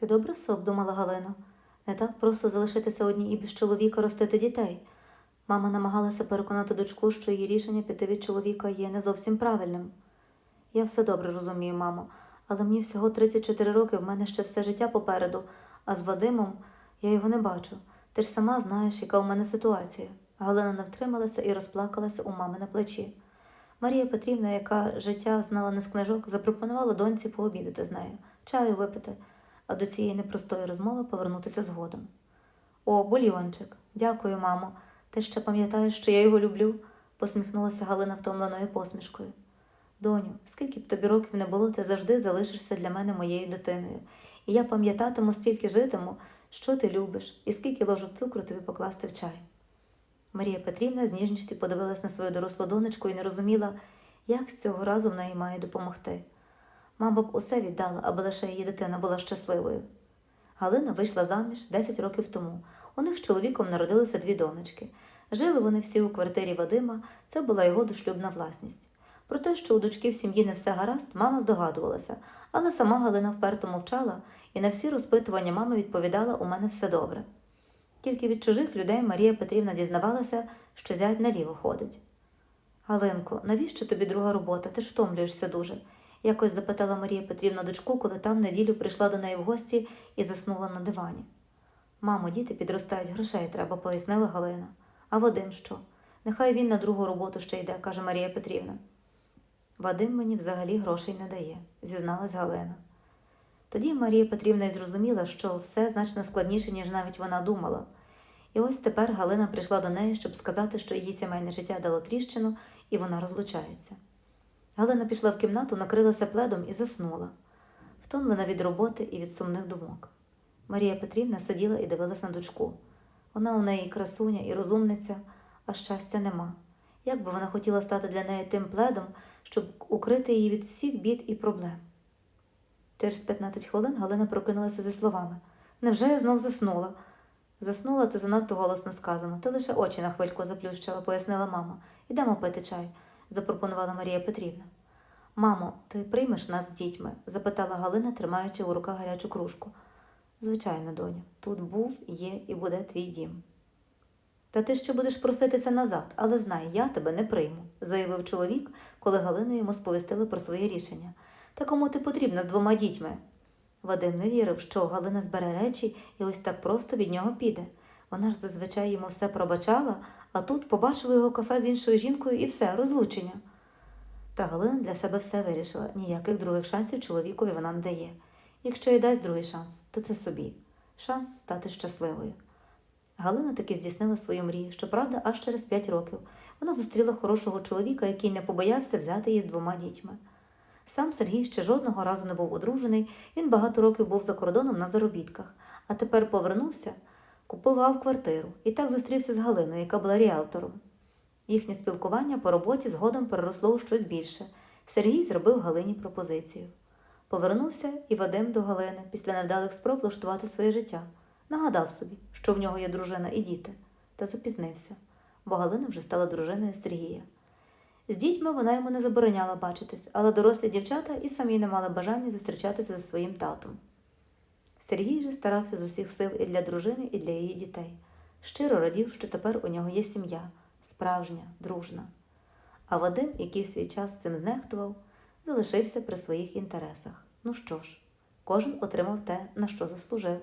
Ти добре все обдумала, Галино? Не так просто залишитися одній і без чоловіка ростити дітей. Мама намагалася переконати дочку, що її рішення піти від чоловіка є не зовсім правильним. Я все добре розумію, мамо, але мені всього 34 роки, в мене ще все життя попереду, а з Вадимом я його не бачу. Ти ж сама знаєш, яка у мене ситуація. Галина не втрималася і розплакалася у мами на плечі. Марія Петрівна, яка життя знала не з книжок, запропонувала доньці пообідати з нею, чаю випити, а до цієї непростої розмови повернутися згодом. О, бульйончик, дякую, мамо. Ти ще пам'ятаєш, що я його люблю? посміхнулася Галина втомленою посмішкою. Доню, скільки б тобі років не було, ти завжди залишишся для мене моєю дитиною, і я пам'ятатиму, стільки житиму, що ти любиш, і скільки ложок цукру тобі покласти в чай. Марія Петрівна з ніжністю подивилась на свою дорослу донечку і не розуміла, як з цього разу в неї має допомогти. Мама б усе віддала, аби лише її дитина була щасливою. Галина вийшла заміж 10 років тому. У них з чоловіком народилося дві донечки. Жили вони всі у квартирі Вадима, це була його дошлюбна власність. Про те, що у дочки в сім'ї не все гаразд, мама здогадувалася, але сама Галина вперто мовчала і на всі розпитування мами відповідала у мене все добре. Тільки від чужих людей Марія Петрівна дізнавалася, що зять наліво ходить. Галинко, навіщо тобі друга робота? Ти ж втомлюєшся дуже. Якось запитала Марія Петрівна дочку, коли там неділю прийшла до неї в гості і заснула на дивані. Мамо, діти підростають, грошей треба, пояснила Галина. А Вадим що? Нехай він на другу роботу ще йде, каже Марія Петрівна. Вадим мені взагалі грошей не дає, зізналась Галина. Тоді Марія Петрівна й зрозуміла, що все значно складніше, ніж навіть вона думала. І ось тепер Галина прийшла до неї, щоб сказати, що її сімейне життя дало тріщину, і вона розлучається. Галина пішла в кімнату, накрилася пледом і заснула, втомлена від роботи і від сумних думок. Марія Петрівна сиділа і дивилась на дочку. Вона у неї красуня, і розумниця, а щастя нема. Як би вона хотіла стати для неї тим пледом, щоб укрити її від всіх бід і проблем. Через 15 хвилин Галина прокинулася зі словами Невже я знов заснула? Заснула це занадто голосно сказано. Ти лише очі на хвильку заплющила, пояснила мама. Ідемо пити чай, запропонувала Марія Петрівна. Мамо, ти приймеш нас з дітьми? запитала Галина, тримаючи у руках гарячу кружку. Звичайно, доню, тут був, є і буде твій дім. Та ти ще будеш проситися назад, але знай, я тебе не прийму, заявив чоловік, коли Галина йому сповістили про своє рішення. Та кому ти потрібна з двома дітьми? Вадим не вірив, що Галина збере речі і ось так просто від нього піде. Вона ж зазвичай йому все пробачала, а тут побачила його кафе з іншою жінкою і все, розлучення. Та Галина для себе все вирішила, ніяких других шансів чоловікові вона не дає. Якщо й дасть другий шанс, то це собі шанс стати щасливою. Галина таки здійснила свою мрію, щоправда, аж через п'ять років вона зустріла хорошого чоловіка, який не побоявся взяти її з двома дітьми. Сам Сергій ще жодного разу не був одружений, він багато років був за кордоном на заробітках, а тепер повернувся, купував квартиру і так зустрівся з Галиною, яка була ріелтором. Їхнє спілкування по роботі згодом переросло у щось більше. Сергій зробив Галині пропозицію. Повернувся і Вадим до Галини після невдалих спроб влаштувати своє життя. Нагадав собі, що в нього є дружина і діти, та запізнився, бо Галина вже стала дружиною Сергія. З дітьми вона йому не забороняла бачитись, але дорослі дівчата і самі не мали бажання зустрічатися зі своїм татом. Сергій же старався з усіх сил і для дружини, і для її дітей. Щиро радів, що тепер у нього є сім'я, справжня, дружна. А Вадим, який в свій час цим знехтував, залишився при своїх інтересах. Ну що ж, кожен отримав те, на що заслужив.